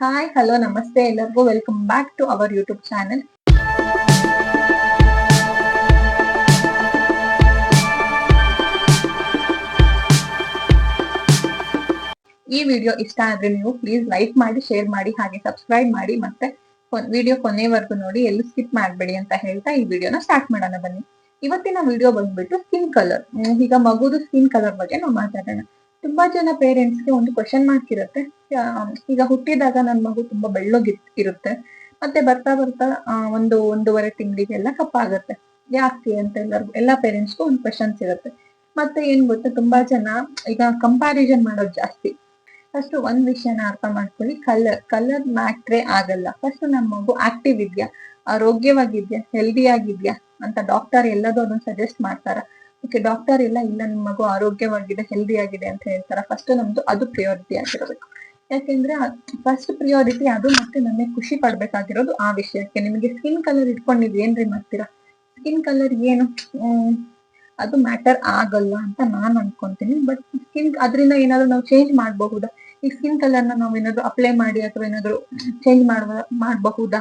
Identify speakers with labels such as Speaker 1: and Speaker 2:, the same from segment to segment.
Speaker 1: Hi hello ನಮಸ್ತೆ ಎಲ್ಲರಿಗೂ welcome back to our YouTube channel ಈ ವಿಡಿಯೋ ಇಷ್ಟ ಆದ್ರೆ ನೀವು ಪ್ಲೀಸ್ ಲೈಕ್ ಮಾಡಿ ಶೇರ್ ಮಾಡಿ, ಹಾಗೆ ಸಬ್ಸ್ಕ್ರೈಬ್ ಮಾಡಿ, ಮತ್ತೆ ವಿಡಿಯೋ ಕೊನೆವರೆಗೂ ನೋಡಿ, ಎಲ್ಲೂ ಸ್ಕಿಪ್ ಮಾಡಬೇಡಿ ಅಂತ ಹೇಳ್ತಾ ಈ ವಿಡಿಯೋನ ಸ್ಟಾರ್ಟ್ ಮಾಡೋಣ ಬನ್ನಿ. ಇವತ್ತಿನ ವಿಡಿಯೋ ಬಂದ್ಬಿಟ್ಟು ಸ್ಕಿನ್ ಕಲರ್ ಈಗ ಮಗುದು ಸ್ಕಿನ್ ಕಲರ್ ಬಗ್ಗೆ ನಾವು ಮಾತಾಡೋಣ. ತುಂಬಾ ಜನ ಪೇರೆಂಟ್ಸ್ಗೆ ಒಂದು ಕ್ವಶನ್ ಮಾರ್ಕ್ ಇರುತ್ತೆ. ಈಗ ಹುಟ್ಟಿದಾಗ ನನ್ನ ಮಗು ತುಂಬಾ ಬೆಳ್ಳೋಗಿ ಇರುತ್ತೆ. ಮತ್ತೆ ಬರ್ತಾ ಬರ್ತಾ ಒಂದು ಒಂದೂವರೆ ತಿಂಗಳಿಗೆಲ್ಲ ಕಪ್ಪಾಗತ್ತೆ. ಯಾಕೆ ಅಂತ ಎಲ್ಲರಿಗೂ ಎಲ್ಲಾ ಪೇರೆಂಟ್ಸ್ಗೂ ಒಂದು ಕ್ವಶನ್ಸ್ ಇರುತ್ತೆ ಮತ್ತೆ ಏನ್ ಗೊತ್ತಾ, ತುಂಬಾ ಜನ, ಈಗ ಕಂಪ್ಯಾರಿಸನ್ ಮಾಡೋದು ಜಾಸ್ತಿ. ಫಸ್ಟ್ ಒಂದ್ ವಿಷಯನ ಅರ್ಥ ಮಾಡ್ಕೊಳ್ಳಿ. ಕಲರ್ ಕಲರ್ ಮ್ಯಾಟ್ರೇ ಆಗಲ್ಲ. ಫಸ್ಟ್ ನಮ್ಮ ಮಗು ಆಕ್ಟಿವ್ ಇದ್ಯಾ? ಆರೋಗ್ಯವಾಗಿದ್ಯಾ? ಹೆಲ್ದಿ ಆಗಿದ್ಯಾ? ಅಂತ ಡಾಕ್ಟರ್ ಎಲ್ಲದೂ ಅದನ್ನ ಸಜೆಸ್ಟ್ ಮಾಡ್ತಾರ? ಓಕೆ ಡಾಕ್ಟರ್ ಎಲ್ಲ ಇಲ್ಲ, ನಿಮ್ ಮಗು ಆರೋಗ್ಯವಾಗಿದೆ ಹೆಲ್ದಿ ಆಗಿದೆ ಅಂತ ಹೇಳ್ತಾರ? ಫಸ್ಟ್ ನಮ್ದು ಅದು ಪ್ರಿಯಾರಿಟಿ ಆಗಿರ್ಬೇಕು. ಯಾಕೆಂದ್ರೆ ಫಸ್ಟ್ ಪ್ರಿಯಾರಿಟಿ ಅದು ಮತ್ತೆ ನಮಗೆ ಖುಷಿ ಪಡ್ಬೇಕಾಗಿರೋದು ಆ ವಿಷಯಕ್ಕೆ. ನಿಮಗೆ ಸ್ಕಿನ್ ಕಲರ್ ಇಟ್ಕೊಂಡಿದ್ವಿ ಏನ್ರಿ ಮಾಡ್ತೀರಾ? ಸ್ಕಿನ್ ಕಲರ್ ಏನು? ಅದು ಮ್ಯಾಟರ್ ಆಗಲ್ಲ ಅಂತ ನಾನ್ ಅನ್ಕೊಂತೀನಿ. ಬಟ್ ಸ್ಕಿನ್ ಅದರಿಂದ ಏನಾದ್ರು ನಾವು ಚೇಂಜ್ ಮಾಡಬಹುದಾ? ಈ ಸ್ಕಿನ್ ಕಲರ್ನ ನಾವು ಏನಾದ್ರು ಅಪ್ಲೈ ಮಾಡಿ ಅಥವಾ ಏನಾದ್ರು ಚೇಂಜ್ ಮಾಡಬಹುದಾ?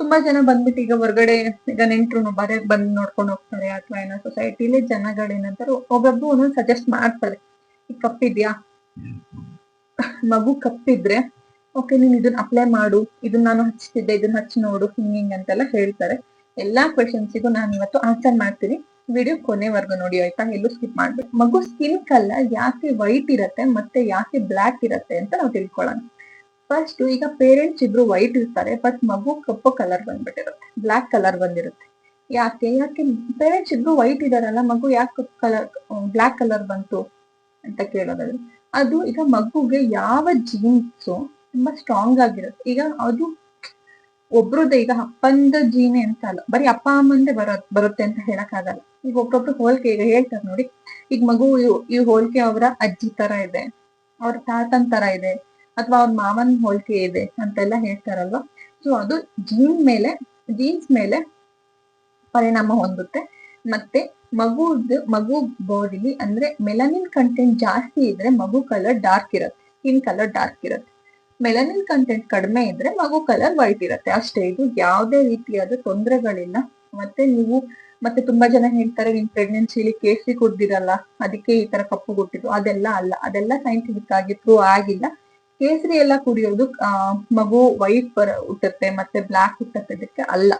Speaker 1: ತುಂಬಾ ಜನ ಬಂದ್ಬಿಟ್ಟು ಈಗ ಹೊರಗಡೆ ಈಗ ನೆಂಟ್ರು ಬರೇ ಬಂದ್ ನೋಡ್ಕೊಂಡು ಹೋಗ್ತಾರೆ ಅಥವಾ ಏನೋ ಸೊಸೈಟಿಲಿ ಜನಗಳೇನಂತಾರೆ ಒಬ್ಬೊಬ್ರು ಒಂದೊಂದು ಸಜೆಸ್ಟ್ ಮಾಡ್ತಾರೆ. ಈ ಕಪ್ಪಿದ್ಯಾ ಮಗು ಕಪ್ಪಿದ್ರೆ ಓಕೆ ನೀನ್ ಇದನ್ನ ಅಪ್ಲೈ ಮಾಡು. ಇದನ್ನ ನಾನು ಹಚ್ತಿದ್ದೆ ಇದನ್ನ ಹಚ್ಚಿ ನೋಡು, ಹಿಂಗ್ ಹಿಂಗ್ ಅಂತೆಲ್ಲ ಹೇಳ್ತಾರೆ. ಎಲ್ಲಾ ಕ್ವೆಶನ್ಸಿಗೂ ನಾನು ಇವತ್ತು ಆನ್ಸರ್ ಮಾಡ್ತೀನಿ. ವಿಡಿಯೋ ಕೊನೆವರೆಗೂ ನೋಡಿ, ಆಯ್ತಾ? ಎಲ್ಲೂ ಸ್ಕಿಪ್ ಮಾಡ್ಬೇಕು ಮಗು ಸ್ಕಿನ್ ಕಲರ್ ಯಾಕೆ ವೈಟ್ ಇರತ್ತೆ ಮತ್ತೆ ಯಾಕೆ ಬ್ಲಾಕ್ ಇರತ್ತೆ ಅಂತ ನಾವು ತಿಳ್ಕೊಳ್ಳೋಣ. ಫಸ್ಟ್ ಈಗ ಪೇರೆಂಟ್ಸ್ ಇಬ್ರು ವೈಟ್ ಇರ್ತಾರೆ ಬಟ್ ಮಗು ಕಪ್ಪು ಕಲರ್ ಬಂದ್ಬಿಟ್ಟಿರುತ್ತೆ ಬ್ಲಾಕ್ ಕಲರ್ ಬಂದಿರುತ್ತೆ. ಯಾಕೆ ಯಾಕೆ ಪೇರೆಂಟ್ಸ್ ಇಬ್ರು ವೈಟ್ ಇದಾರಲ್ಲ, ಮಗು ಯಾಕೆ ಕಪ್ಪು ಕಲರ್ ಬ್ಲಾಕ್ ಕಲರ್ ಬಂತು ಅಂತ ಕೇಳೋದಾದ್ರೆ, ಅದು ಈಗ ಮಗುಗೆ ಯಾವ ಜೀನ್ಸ್ ತುಂಬಾ ಸ್ಟ್ರಾಂಗ್ ಆಗಿರುತ್ತೆ. ಈಗ ಅದು ಒಬ್ರದ್ದು ಈಗ ಅಪ್ಪಂದ ಜೀನೆ ಅಂತ ಅಲ್ಲ, ಬರೀ ಅಪ್ಪ ಅಮ್ಮಂದೇ ಬರೋ, ಬರುತ್ತೆ ಅಂತ ಹೇಳಕ್ ಆಗಲ್ಲ ಈಗ ಒಬ್ಬೊಬ್ರು ಹೋಲಿಕೆ, ಈಗ ಹೇಳ್ತಾರೆ ನೋಡಿ, ಈಗ ಮಗು ಈ ಹೋಲಿಕೆ ಅವರ ಅಜ್ಜಿ ತರ ಇದೆ, ಅವ್ರ ತಾತನ್ ತರ ಇದೆ ಅಥವಾ ಅವ್ರ ಮಾವನ್ ಹೋಲಿಕೆ ಇದೆ ಅಂತೆಲ್ಲ ಹೇಳ್ತಾರಲ್ವಾ? ಸೊ ಅದು ಜೀನ್ ಮೇಲೆ ಜೀನ್ಸ್ ಮೇಲೆ ಪರಿಣಾಮ ಹೊಂದುತ್ತೆ. ಮತ್ತೆ ಮಗುದ್ ಮಗು ಬಾಡಿಲಿ ಅಂದ್ರೆ ಮೆಲನಿನ್ ಕಂಟೆಂಟ್ ಜಾಸ್ತಿ ಇದ್ರೆ ಮಗು ಕಲರ್ ಡಾರ್ಕ್ ಇರುತ್ತೆ. ಸ್ಕಿನ್ ಕಲರ್ ಡಾರ್ಕ್ ಇರುತ್ತೆ. ಮೆಲನಿನ್ ಕಂಟೆಂಟ್ ಕಡಿಮೆ ಇದ್ರೆ ಮಗು ಕಲರ್ ವೈಟ್ ಇರುತ್ತೆ. ಅಷ್ಟೇ, ಇದು ಯಾವುದೇ ರೀತಿಯಾದ ತೊಂದರೆಗಳಿಲ್ಲ. ಮತ್ತೆ ನೀವು, ಮತ್ತೆ ತುಂಬಾ ಜನ ಹೇಳ್ತಾರೆ ನಿಮ್ ಪ್ರೆಗ್ನೆನ್ಸಿಲಿ ಕೇಸರಿ ಕುಡ್ದಿರಲ್ಲ. ಅದಕ್ಕೆ ಈ ತರ ಕಪ್ಪು ಕೊಟ್ಟಿದ್ರು ಅದೆಲ್ಲ ಅಲ್ಲ. ಅದೆಲ್ಲ ಸೈಂಟಿಫಿಕ್ ಆಗಿ ಪ್ರೂವ್ ಆಗಿಲ್ಲ. ಕೇಸರಿ ಎಲ್ಲ ಕುಡಿಯೋದು ಆ, ಮಗು ವೈಟ್ ಬರ ಹುಟ್ಟುತ್ತೆ ಮತ್ತೆ ಬ್ಲಾಕ್ ಹುಟ್ಟತ್ತೆ ಅಲ್ಲ.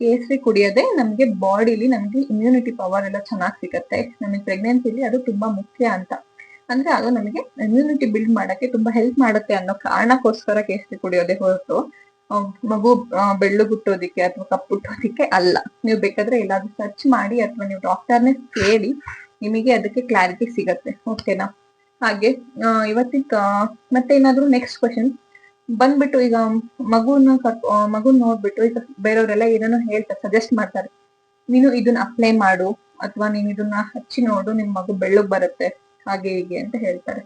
Speaker 1: ಕೇಸರಿ ಕುಡಿಯೋದೇ ನಮ್ಗೆ ಬಾಡಿಲಿ ನಮ್ಗೆ ಇಮ್ಯುನಿಟಿ ಪವರ್ ಎಲ್ಲ ಚೆನ್ನಾಗಿ ಸಿಗತ್ತೆ. ನಮಗೆ ಪ್ರೆಗ್ನೆನ್ಸಿಲಿ ಅದು ತುಂಬಾ ಮುಖ್ಯ ಅಂತ. ಅಂದ್ರೆ ಅದು ನಮಗೆ ಇಮ್ಯುನಿಟಿ ಬಿಲ್ಡ್ ಮಾಡಕ್ಕೆ ತುಂಬಾ ಹೆಲ್ಪ್ ಮಾಡುತ್ತೆ ಅನ್ನೋ ಕಾರಣಕ್ಕೋಸ್ಕರ ಕೇಸರಿ ಕುಡಿಯೋದೇ ಹೊರತು. ಮಗು ಬೆಳ್ಳು ಬೆಳ್ಳಗುಟ್ಟೋದಿಕ್ಕೆ ಅಥವಾ ಕಪ್ಪುಟ್ಟೋದಿಕ್ಕೆ ಅಲ್ಲ. ನೀವು ಬೇಕಾದ್ರೆ ಎಲ್ಲಾದ್ರೂ ಸರ್ಚ್ ಮಾಡಿ ಅಥವಾ ನೀವು ಡಾಕ್ಟರ್ನೇ ಕೇಳಿ ನಿಮಗೆ ಅದಕ್ಕೆ ಕ್ಲಾರಿಟಿ ಸಿಗತ್ತೆ. ಓಕೆನಾ ಹಾಗೆ ಇವತ್ತಿಗ ಮತ್ತೆ ಏನಾದ್ರು ನೆಕ್ಸ್ಟ್ ಕ್ವಶನ್ ಬಂದ್ಬಿಟ್ಟು ಈಗ ಮಗುನ ಆ, ಮಗುನ್ ನೋಡ್ಬಿಟ್ಟು ಈಗ ಬೇರೆಯವರೆಲ್ಲ ಏನೇನೋ ಹೇಳ್ತಾರೆ ಸಜೆಸ್ಟ್ ಮಾಡ್ತಾರೆ. ನೀನು ಇದನ್ನ ಅಪ್ಲೈ ಮಾಡು ಅಥವಾ ನೀನ್ ಇದನ್ನ ಹಚ್ಚಿ ನೋಡು ನಿಮ್ ಮಗು ಬೆಳ್ಳಗ್ ಬರುತ್ತೆ ಹಾಗೆ ಹೀಗೆ ಅಂತ ಹೇಳ್ತಾರೆ.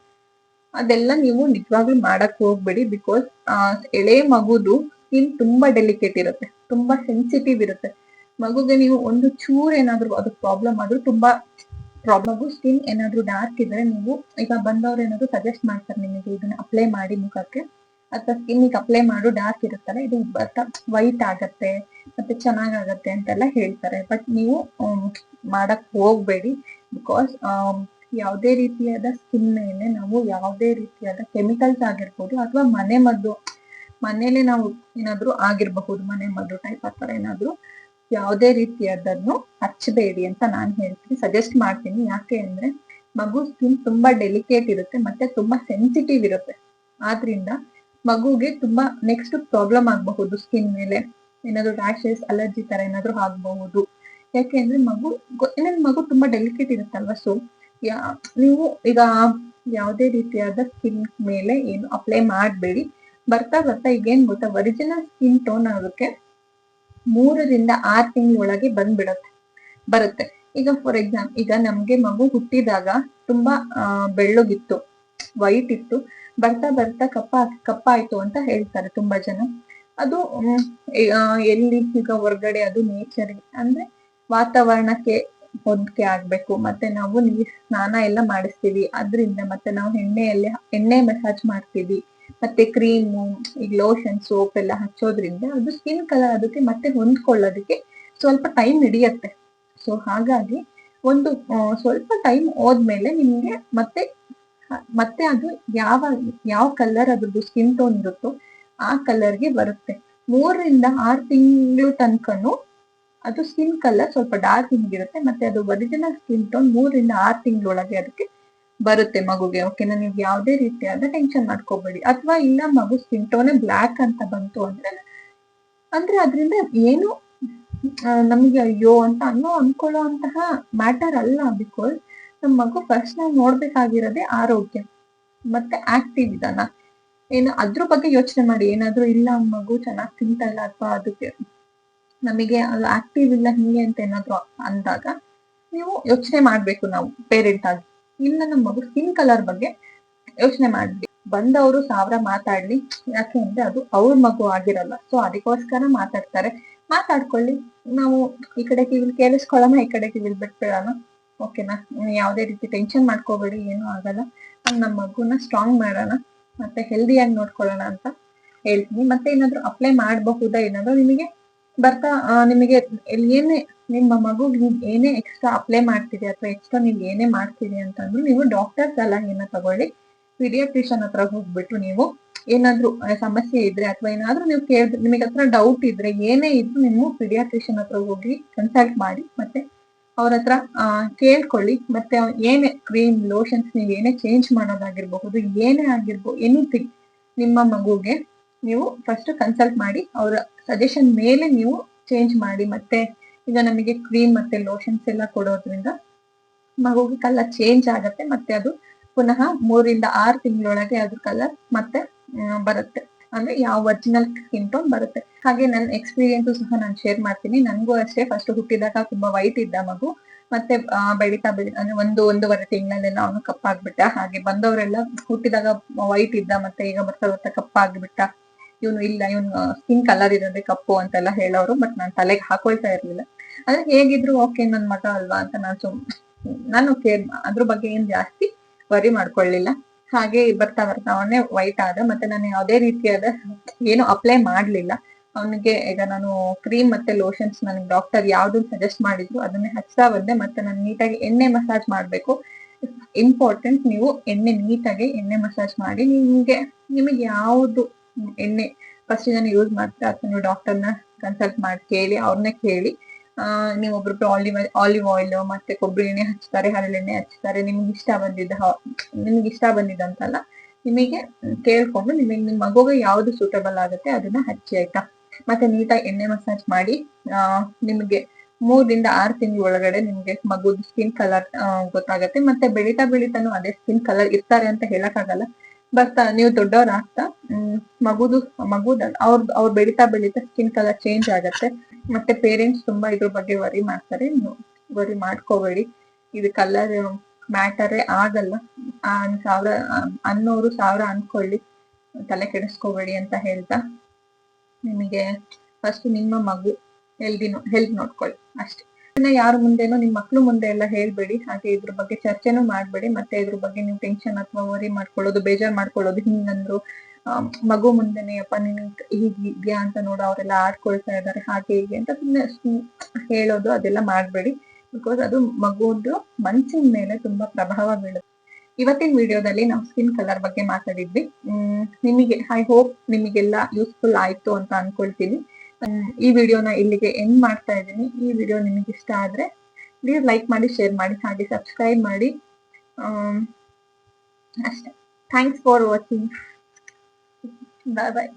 Speaker 1: ಅದೆಲ್ಲ ನೀವು ನಿಜವಾಗ್ಲೂ ಮಾಡಕ್ ಹೋಗ್ಬೇಡಿ ಬಿಕಾಸ್ ಎಳೆ ಮಗುದು ಸ್ಕಿನ್ ತುಂಬಾ ಡೆಲಿಕೇಟ್ ಇರುತ್ತೆ ತುಂಬಾ ಸೆನ್ಸಿಟಿವ್ ಇರುತ್ತೆ. ಮಗುಗೆ ನೀವು ಒಂದು ಚೂರ್ ಏನಾದ್ರು ಅದು ಪ್ರಾಬ್ಲಮ್ ಆದ್ರೂ ತುಂಬಾ ಪ್ರಾಬ್ಲಮ್ ಸ್ಕಿನ್ ಏನಾದ್ರು ಡಾರ್ಕ್ ಇದ್ರೆ ನೀವು ಈಗ ಬಂದವ್ರು ಏನಾದ್ರು ಸಜೆಸ್ಟ್ ಮಾಡ್ತಾರೆ ನಿಮಗೆ, ಇದನ್ನ ಅಪ್ಲೈ ಮಾಡಿ ಮುಖಕ್ಕೆ. ಅಥವಾ ಸ್ಕಿನ್ನಿಗೆ ಅಪ್ಲೈ ಮಾಡು ಡಾರ್ಕ್ ಇರುತ್ತಲ್ಲ, ಇದು ವೈಟ್ ಆಗತ್ತೆ, ಮತ್ತೆ ಚೆನ್ನಾಗಾಗತ್ತೆ ಅಂತೆಲ್ಲ ಹೇಳ್ತಾರೆ. ಬಟ್ ನೀವು ಮಾಡಕ್ ಹೋಗ್ಬೇಡಿ. ಬಿಕಾಸ್ ಯಾವುದೇ ರೀತಿಯಾದ ಸ್ಕಿನ್ ಮೇಲೆ ನಾವು ಯಾವುದೇ ರೀತಿಯಾದ ಕೆಮಿಕಲ್ಸ್ ಆಗಿರ್ಬೋದು, ಅಥವಾ ಮನೆ ಮದ್ದು ಮನೇಲೆ ನಾವು ಏನಾದ್ರು ಆಗಿರಬಹುದು ಮನೆ ಮದ್ದು ಟೈಪ್ ಆ ಥರ ಏನಾದ್ರು ಯಾವುದೇ ರೀತಿಯಾದನ್ನು ಹಚ್ಚಬೇಡಿ ಅಂತ ನಾನು ಹೇಳ್ತೀನಿ. ಸಜೆಸ್ಟ್ ಮಾಡ್ತೀನಿ. ಯಾಕೆ ಅಂದ್ರೆ ಮಗು ಸ್ಕಿನ್ ತುಂಬಾ ಡೆಲಿಕೇಟ್ ಇರುತ್ತೆ ಮತ್ತೆ ತುಂಬಾ ಸೆನ್ಸಿಟಿವ್ ಇರುತ್ತೆ. ಆದ್ರಿಂದ ಮಗುಗೆ ತುಂಬಾ ನೆಕ್ಸ್ಟ್ ಪ್ರಾಬ್ಲಮ್ ಆಗಬಹುದು ಸ್ಕಿನ್ ಮೇಲೆ. ಏನಾದ್ರೂ ರ್ಯಾಶಸ್ ಅಲರ್ಜಿ ತರ ಏನಾದ್ರೂ ಆಗಬಹುದು. ಯಾಕೆ ಅಂದ್ರೆ ಮಗು ಏನಾದ್ರು ಮಗು ತುಂಬಾ ಡೆಲಿಕೇಟ್ ಇರುತ್ತಲ್ವಾ? ಸೊ ನೀವು ಈಗ ಯಾವುದೇ ರೀತಿಯಾದ ಸ್ಕಿನ್ ಮೇಲೆ ಏನು ಅಪ್ಲೈ ಮಾಡಬೇಡಿ. ಬರ್ತಾ ಬರ್ತಾ ಈಗ ಏನ್ ಗೊತ್ತಾ ಒರಿಜಿನಲ್ ಸ್ಕಿನ್ ಟೋನ್ ಆಗೋಕೆ ಮೂರರಿಂದ ಆರ್ ತಿಂಗಳೊಳಗೆ ಬಂದ್ಬಿಡತ್ತೆ, ಬರುತ್ತೆ. ಈಗ ಫಾರ್ ಎಕ್ಸಾಂಪಲ್ ಈಗ ನಮ್ಗೆ ಮಗು ಹುಟ್ಟಿದಾಗ ತುಂಬಾ ಬೆಳ್ಳಗಿತ್ತು ವೈಟ್ ಇತ್ತು. ಬರ್ತಾ ಬರ್ತಾ ಕಪ್ಪ, ಕಪ್ಪಾಯ್ತು ಅಂತ ಹೇಳ್ತಾರೆ ತುಂಬಾ ಜನ. ಅದು ಎಲ್ಲಿ ಈಗ ಹೊರಗಡೆ ಅದು ನೇಚರ್ ಅಂದ್ರೆ ವಾತಾವರಣಕ್ಕೆ ಹೊಂದಿಕೆ ಆಗ್ಬೇಕು. ಮತ್ತೆ ನಾವು ನೀರ್ ಸ್ನಾನ ಎಲ್ಲ ಮಾಡಿಸ್ತೀವಿ. ಅದ್ರಿಂದ ಮತ್ತೆ ನಾವು ಎಣ್ಣೆಯಲ್ಲಿ, ಎಣ್ಣೆ ಮಸಾಜ್ ಮಾಡ್ತೀವಿ. ಮತ್ತೆ ಕ್ರೀಮು ಈಗ ಲೋಷನ್ ಸೋಪ್ ಎಲ್ಲ ಹಚ್ಚೋದ್ರಿಂದ ಅದು ಸ್ಕಿನ್ ಕಲರ್ ಅದಕ್ಕೆ ಮತ್ತೆ ಹೊಂದ್ಕೊಳ್ಳೋದಕ್ಕೆ ಸ್ವಲ್ಪ ಟೈಮ್ ಹಿಡಿಯತ್ತೆ. ಸೊ ಹಾಗಾಗಿ ಒಂದು ಸ್ವಲ್ಪ ಟೈಮ್ ಹೋದ್ಮೇಲೆ ನಿಮಗೆ ಮತ್ತೆ ಮತ್ತೆ ಅದು ಯಾವ ಯಾವ ಕಲರ್ ಅದ್ರದ್ದು ಸ್ಕಿನ್ ಟೋನ್ ಇರುತ್ತೋ ಆ ಕಲರ್ಗೆ ಬರುತ್ತೆ. ಮೂರರಿಂದ ಆರು ತಿಂಗಳು ತನಕನು ಅದು ಸ್ಕಿನ್ ಕಲರ್ ಸ್ವಲ್ಪ ಡಾರ್ಕ್ ಇರುತ್ತೆ ಮತ್ತೆ ಅದು ಒರಿಜಿನಲ್ ಸ್ಕಿನ್ ಟೋನ್ ಮೂರರಿಂದ ಆರು ತಿಂಗಳೊಳಗೆ ಅದಕ್ಕೆ ಬರುತ್ತೆ ಮಗುಗೆ ಓಕೆನಾ ನೀವು ಯಾವುದೇ ರೀತಿಯಾದ ಟೆನ್ಷನ್ ಮಾಡ್ಕೋಬೇಡಿ. ಅಥವಾ ಇಲ್ಲ ಮಗು ಸ್ಕಿನ್ ಬ್ಲಾಕ್ ಬ್ಲ್ಯಾಕ್ ಅಂತ ಬಂತು ಅಂದ್ರೆ ಅಂದ್ರೆ ಅದರಿಂದ ಏನು ನಮಗೆ ಅಯ್ಯೋ ಅಂತ ಅನ್ನೋ ಅನ್ಕೊಳ್ಳೋ ಅಂತಹ ಮ್ಯಾಟರ್ ಅಲ್ಲ ಬಿಕಾಸ್ ನಮ್ಮ ಮಗು ಫಸ್ಟ್ ನಾವು ನೋಡ್ಬೇಕಾಗಿರೋದೇ ಆರೋಗ್ಯ ಮತ್ತೆ ಆಕ್ಟಿವ್ ಇದಾನ ಏನು ಅದ್ರ ಬಗ್ಗೆ ಯೋಚನೆ ಮಾಡಿ, ಏನಾದ್ರೂ ಇಲ್ಲ ಮಗು ಚೆನ್ನಾಗಿ ತಿಂತಾ ಇಲ್ಲ ಅಥವಾ ಅದಕ್ಕೆ ನಮಗೆ ಆಕ್ಟಿವ್ ಇಲ್ಲ ಹಿಂಗೆ ಅಂತ ಏನಾದ್ರು ಅಂದಾಗ ನೀವು ಯೋಚನೆ ಮಾಡ್ಬೇಕು ನಾವು ಪೇರೆಂಟ್ ಆಗಿ. ಇಲ್ಲ ನಮ್ಮ ಮಗು ಸ್ಕಿನ್ ಕಲರ್ ಬಗ್ಗೆ ಯೋಚನೆ ಮಾಡ್ಲಿ ಬಂದವರು ಸಾವಿರ ಮಾತಾಡ್ಲಿ. ಯಾಕೆ ಅಂದ್ರೆ ಅದು ಅವ್ರ ಮಗು ಆಗಿರಲ್ಲ. ಸೊ ಅದಕ್ಕೋಸ್ಕರ ಮಾತಾಡ್ತಾರೆ. ಮಾತಾಡ್ಕೊಳ್ಳಿ. ನಾವು ಈ ಕಡೆ ಕಿವಿಲ್ ಕೇಳಿಸ್ಕೊಳ್ಳೋಣ, ಈ ಕಡೆ ಕಿವಿಲ್ ಬಿಟ್ಬಿಡೋಣ. ಓಕೆನಾ ಯಾವುದೇ ರೀತಿ ಟೆನ್ಷನ್ ಮಾಡ್ಕೋಬೇಡಿ, ಏನು ಆಗಲ್ಲ. ನಮ್ಮ ಮಗುನ ಸ್ಟ್ರಾಂಗ್ ಮಾಡೋಣ. ಮತ್ತೆ ಹೆಲ್ದಿಯಾಗಿ ನೋಡ್ಕೊಳ್ಳೋಣ ಅಂತ ಹೇಳ್ತೀನಿ. ಮತ್ತೆ ಏನಾದ್ರು ಅಪ್ಲೈ ಮಾಡಬಹುದಾ ಏನಾದ್ರು? ನಿಮಗೆ ಬರ್ತಾ ನಿಮಗೆ ಏನೇ ನಿಮ್ಮ ಮಗು ಏನೇ ಎಕ್ಸ್ಟ್ರಾ ಅಪ್ಲೈ ಮಾಡ್ತೀರಿ ಅಥವಾ ಎಕ್ಸ್ಟ್ರಾ ನೀವು ಏನೇ ಮಾಡ್ತೀರಿ ಅಂತಂದ್ರು ನೀವು ಡಾಕ್ಟರ್ ಸಲಹೆಯನ್ನ ತಗೊಳ್ಳಿ. ಪೀಡಿಯಾಟ್ರಿಷನ್ ಹತ್ರ ಹೋಗ್ಬಿಟ್ಟು ನೀವು ಏನಾದ್ರೂ ಸಮಸ್ಯೆ ಇದ್ರೆ ಅಥವಾ ಏನಾದ್ರೂ ನೀವು ಕೇಳಿದ್ರೆ ನಿಮಗೆ ಹತ್ರ ಡೌಟ್ ಇದ್ರೆ ಏನೇ ಇದ್ರು ನೀವು ಪೀಡಿಯಾಟ್ರಿಷನ್ ಹತ್ರ ಹೋಗಿ ಕನ್ಸಲ್ಟ್ ಮಾಡಿ ಮತ್ತೆ ಅವ್ರ ಹತ್ರ ಕೇಳ್ಕೊಳ್ಳಿ. ಮತ್ತೆ ಏನೇ ಕ್ರೀಮ್ ಲೋಷನ್ಸ್ ನೀವು ಏನೇ ಚೇಂಜ್ ಮಾಡೋದಾಗಿರ್ಬಹುದು, ಏನೇ ಆಗಿರ್ಬೋದು ಎನಿಥಿಂಗ್ ನಿಮ್ಮ ಮಗುಗೆ ನೀವು ಫಸ್ಟ್ ಕನ್ಸಲ್ಟ್ ಮಾಡಿ, ಅವರ ಸಜೆಷನ್ ಮೇಲೆ ನೀವು ಚೇಂಜ್ ಮಾಡಿ ಮತ್ತೆ ಈಗ ನಮಗೆ ಕ್ರೀಮ್ ಮತ್ತೆ ಲೋಷನ್ಸ್ ಎಲ್ಲ ಕೊಡೋದ್ರಿಂದ ಮಗುಗೆ ಕಲರ್ ಚೇಂಜ್ ಆಗತ್ತೆ ಮತ್ತೆ ಅದು ಪುನಃ ಮೂರಿಂದ ಆರು ತಿಂಗಳೊಳಗೆ ಅದು ಕಲರ್ ಮತ್ತೆ ಬರುತ್ತೆ. ಅಂದ್ರೆ ಯಾವ ಒರಿಜಿನಲ್ ಸ್ಕಿನ್ ಟೋನ್ ಬರುತ್ತೆ. ಹಾಗೆ ನನ್ನ ಎಕ್ಸ್ಪೀರಿಯನ್ಸ್ ಸಹ ನಾನು ಶೇರ್ ಮಾಡ್ತೀನಿ. ನನಗೂ ಅಷ್ಟೇ ಫಸ್ಟ್ ಹುಟ್ಟಿದಾಗ ತುಂಬಾ ವೈಟ್ ಇದ್ದ ಮಗು. ಮತ್ತೆ ಬೆಳಿತಾ ಬೆಳೀತಾ ಬೆಳಿ ಅಂದ್ರೆ ಒಂದು ಒಂದೂವರೆ ತಿಂಗಳಲ್ಲೆಲ್ಲ ಅವನು ಕಪ್ಪಾಗ್ಬಿಟ್ಟ. ಹಾಗೆ ಬಂದವರೆಲ್ಲ ಹುಟ್ಟಿದಾಗ ವೈಟ್ ಇದ್ದ ಮತ್ತೆ ಈಗ ಬರ್ತಾ ಬರ್ತಾ ಕಪ್ಪಾಗ್ಬಿಟ್ಟ. ಇವನು ಇಲ್ಲ, ಇವನು ಸ್ಕಿನ್ ಕಲರ್ ಇರೋದೇ ಕಪ್ಪು ಅಂತೆಲ್ಲ ಹೇಳೋರು ಬಟ್ ನಾನು ತಲೆಗೆ ಹಾಕೊಳ್ತಾ ಇರ್ಲಿಲ್ಲ. ಅಂದ್ರೆ ಹೇಗಿದ್ರು ಓಕೆ ನನ್ ಮಗ ಅಲ್ವಾ ಅಂತ ನಾನು ಸುಮ್, ನಾನು ಕೇರ್, ಅದ್ರ ಬಗ್ಗೆ ಏನ್ ಜಾಸ್ತಿ ವರಿ ಮಾಡ್ಕೊಳ್ಳಿಲ್ಲ. ಹಾಗೆ ಬರ್ತಾ ಬರ್ತಾ ಅವನೇ ವೈಟ್ ಆದ, ಮತ್ತೆ ನಾನು ಯಾವುದೇ ರೀತಿಯಾದ ಏನು ಅಪ್ಲೈ ಮಾಡ್ಲಿಲ್ಲ. ಅವನಿಗೆ ಈಗ ನಾನು ಕ್ರೀಮ್ ಮತ್ತೆ ಲೋಷನ್ಸ್ ನನಗೆ ಡಾಕ್ಟರ್ ಯಾವ್ದು ಸಜೆಸ್ಟ್ ಮಾಡಿದ್ರು ಅದನ್ನೇ ಹಚ್ತಾ ಬಂದೆ ಮತ್ತೆ ನಾನು ನೀಟಾಗಿ ಎಣ್ಣೆ ಮಸಾಜ್ ಮಾಡ್ಬೇಕು. ಇಂಪಾರ್ಟೆಂಟ್ ನೀವು ಎಣ್ಣೆ ನೀಟಾಗಿ ಎಣ್ಣೆ ಮಸಾಜ್ ಮಾಡಿ, ನಿಮ್ಗೆ, ನಿಮಗೆ ಯಾವುದು ಎಣ್ಣೆ ಫಸ್ಟ್ ನಾನು ಯೂಸ್ ಮಾಡ್ತೀರಾ ಅಥವಾ ನೀವು ಡಾಕ್ಟರ್ನ ಕನ್ಸಲ್ಟ್ ಮಾಡಿ, ಕೇಳಿ ಅವ್ರನ್ನೇ ಕೇಳಿ. ಆ, ನೀವೊಬ್ರು ಆಲಿವ್ ಆಲಿವ್ ಆಯಿಲ್ ಮತ್ತೆ ಕೊಬ್ಬರಿ ಎಣ್ಣೆ ಹಚ್ತಾರೆ ಹರಳೆಣ್ಣೆ ಹಚ್ತಾರೆ ನಿಮ್ಗೆ ಇಷ್ಟ ಬಂದಿದ್ದ ನಿಮ್ಗೆ ಇಷ್ಟ ಬಂದಿದ್ದಂತಲ್ಲ ನಿಮಗೆ ಕೇಳ್ಕೊಂಡು ನಿಮಗೆ ನಿಮ್ಮ ಮಗುಗೆ ಯಾವ್ದು ಸೂಟಬಲ್ ಆಗುತ್ತೆ ಅದನ್ನ ಹಚ್ಚಿ ಆಯ್ತಾ? ಮತ್ತೆ ನೀಟಾಗಿ ಎಣ್ಣೆ ಮಸಾಜ್ ಮಾಡಿ ನಿಮಗೆ ಮೂರರಿಂದ ಆರು ತಿಂಗಳ ಒಳಗಡೆ ನಿಮ್ಗೆ ಮಗುದ್ ಸ್ಕಿನ್ ಕಲರ್ ಗೊತ್ತಾಗತ್ತೆ. ಮತ್ತೆ ಬೆಳೀತಾ ಬೆಳೀತಾನು ಅದೇ ಸ್ಕಿನ್ ಕಲರ್ ಇರ್ತಾರೆ ಅಂತ ಹೇಳಕ್ಕಾಗಲ್ಲ. ಬರ್ತಾ ನೀವು ದೊಡ್ಡವ್ರ ಆಗ್ತಾ ಹ್ಮ್, ಮಗುದು ಮಗುದ ಅವ್ರ ಅವ್ರು ಬೆಳೀತಾ ಬೆಳಿತಾ ಸ್ಕಿನ್ ಕಲರ್ ಚೇಂಜ್ ಆಗತ್ತೆ. ಮತ್ತೆ ಪೇರೆಂಟ್ಸ್ ತುಂಬಾ ಇದ್ರ ಬಗ್ಗೆ ವರಿ ಮಾಡ್ತಾರೆ. ನೀವು ವರಿ ಮಾಡ್ಕೋಬೇಡಿ. ಇದು ಕಲರ್ ಮ್ಯಾಟರೇ ಆಗಲ್ಲ. ಸಾವಿರ ಅನ್ನೋರು ಸಾವಿರ ಅನ್ಕೊಳ್ಳಿ ತಲೆ ಕೆಡಿಸ್ಕೋಬೇಡಿ ಅಂತ ಹೇಳ್ತಾ. ನಿಮಗೆ ಫಸ್ಟ್ ನಿಮ್ಮ ಮಗು ಹೆಲ್ದಿ ಹೆಲ್ತ್ ನೋಡ್ಕೊಳ್ಳಿ. ಅಷ್ಟೇ. ಯಾರ ಮುಂದೆನೂ ನಿಮ್ ಮಕ್ಳು ಮುಂದೆ ಎಲ್ಲ ಹೇಳ್ಬೇಡಿ. ಹಾಗೆ ಇದ್ರ ಬಗ್ಗೆ ಚರ್ಚೆನೂ ಮಾಡ್ಬೇಡಿ. ಮತ್ತೆ ಇದ್ರ ಬಗ್ಗೆ ನೀವು ಟೆನ್ಷನ್ ಅಥವಾ ವರಿ ಮಾಡ್ಕೊಳ್ಳೋದು, ಬೇಜಾರ್ ಮಾಡ್ಕೊಳ್ಳೋದು ಹಿಂಗಂದ್ರು ಮಗು ಮುಂದೆನೆ ಅಪ್ಪ ಹೀಗೆ ಹೀಗಿದ್ಯಾ ಅಂತ ನೋಡ, ಅವರೆಲ್ಲ ಆಡ್ಕೊಳ್ತಾ ಇದಾರೆ, ಹಾಗೆ ಹೀಗೆ ಅಂತ ಸುಮ್ನೆ ಹೇಳೋದು ಅದೆಲ್ಲ ಮಾಡ್ಬೇಡಿ. ಬಿಕಾಸ್ ಅದು ಮಗುದು ಮನ್ಸಿನ ಮೇಲೆ ತುಂಬಾ ಪ್ರಭಾವ ಬೀಳುತ್ತೆ. ಇವತ್ತಿನ ವಿಡಿಯೋದಲ್ಲಿ ನಾವು ಸ್ಕಿನ್ ಕಲರ್ ಬಗ್ಗೆ ಮಾತಾಡಿದ್ವಿ. ನಿಮಗೆ ಐ ಹೋಪ್ ನಿಮಗೆಲ್ಲ ಯೂಸ್ಫುಲ್ ಆಯ್ತು ಅಂತ ಅನ್ಕೊಳ್ತೀನಿ. ಈ ವಿಡಿಯೋನ ಇಲ್ಲಿಗೆ ಎಂಡ್ ಮಾಡ್ತಾ ಇದ್ದೀನಿ. ಈ ವಿಡಿಯೋ ನಿಮಗೆ ಇಷ್ಟ ಆದ್ರೆ ಪ್ಲೀಸ್ ಲೈಕ್ ಮಾಡಿ ಶೇರ್ ಮಾಡಿ, ಹಾಗೆ ಸಬ್ಸ್ಕ್ರೈಬ್ ಮಾಡಿ. ಅಷ್ಟೇ. Thanks for watching bye bye